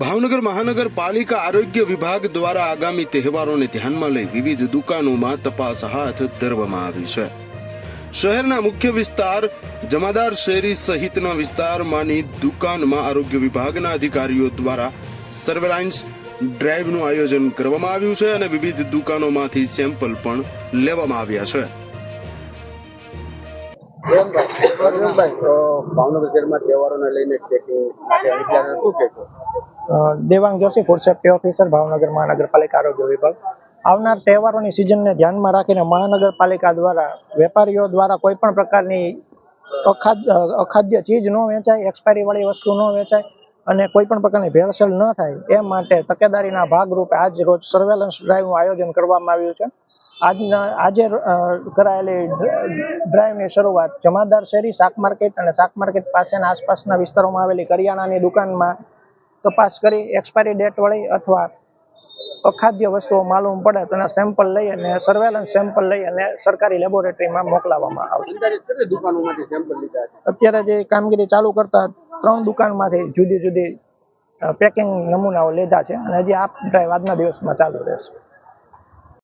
ભાવનગર મહાનગરપાલિકા આરોગ્ય વિભાગ દ્વારા આગામી તહેવારોને ધ્યાનમાં લઈ વિવિધ દુકાનોમાં તપાસ હાથ ધરવામાં આવી છે. શહેરના મુખ્ય વિસ્તાર, જમાદાર શેરી સહિતના વિસ્તારમાંની દુકાનમાં આરોગ્ય વિભાગના અધિકારીઓ દ્વારા સર્વેલાન્સ ડ્રાઈવનું આયોજન કરવામાં આવ્યું છે અને વિવિધ દુકાનોમાંથી સેમ્પલ પણ લેવામાં આવ્યા છે. ભાવનગર શહેરમાં તહેવારોને લઈને ચેકિંગ શું કહેશો Devang Joshi food safety officer, Bhavnagar મહાનગરપાલિકા આરોગ્ય વિભાગ. આવનાર તહેવારોની સિઝનને ધ્યાનમાં રાખીને મહાનગરપાલિકા દ્વારા વેપારીઓ દ્વારા કોઈ પણ પ્રકારની અખાદ્ય ચીજ ન વેચાય એક્સપાયરી વાળી વસ્તુ ન વેચાય અને કોઈ પણ પ્રકારની ભેળસેળ ન થાય એ માટે તકેદારીના ભાગરૂપે આજ રોજ સર્વેલન્સ ડ્રાઈવનું આયોજન કરવામાં આવ્યું છે. આજના, આજે કરાયેલી ડ્રાઈવની શરૂઆત જમાદાર શેરી શાક માર્કેટ અને શાક માર્કેટ પાસેના આસપાસના વિસ્તારોમાં આવેલી કરિયાણાની દુકાનમાં તપાસ કરી એક્સપાયરી ડેટ વળી અથવા અખાદ્ય વસ્તુઓ માલુમ પડે તો એના સેમ્પલ લઈ અને સર્વેલન્સ સેમ્પલ લઈ અને સરકારી લેબોરેટરીમાં મોકલાવવામાં આવશે. અત્યારે જે કામગીરી ચાલુ કરતા ત્રણ દુકાનમાંથી જુદી જુદી પેકિંગ નમૂનાઓ લીધા છે અને હજી આ ડ્રાઈવ આજના દિવસમાં ચાલુ રહેશે.